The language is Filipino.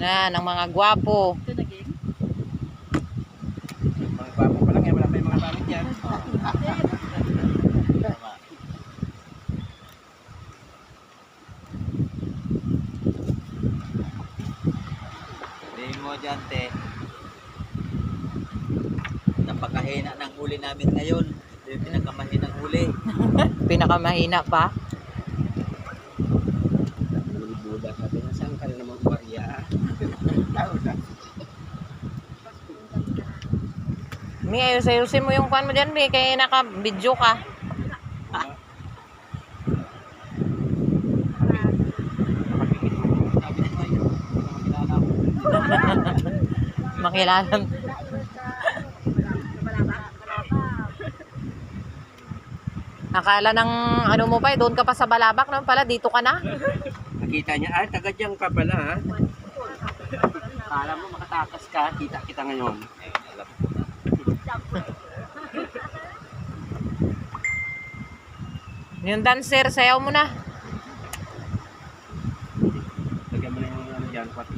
Na, ng mga gwapo. Ito naging. Mga gwapo pa lang yan, wala pa yung mga pangit yan. Sabihin mo dyan, te. Napakahina ng huli namin ngayon. Ito yung pinakamahinang huli. Pinakamahina pa. Buda sabi na, saan ka na naman Mi, ayos-ayusin mo yung kwan mo dyan, Mi. Kaya naka-video ka. Ko. Makilala. Akala ng ano mo pa, eh, doon ka pa sa Balabak naman pala, dito ka na. Nakita niya, ah, taga dyan ka pala ha. Kala mo makatakas ka, kita kita ngayon. Alam ko. Yung dancer, sayaw mo na. Lagyan mo na yung ano dyan, pati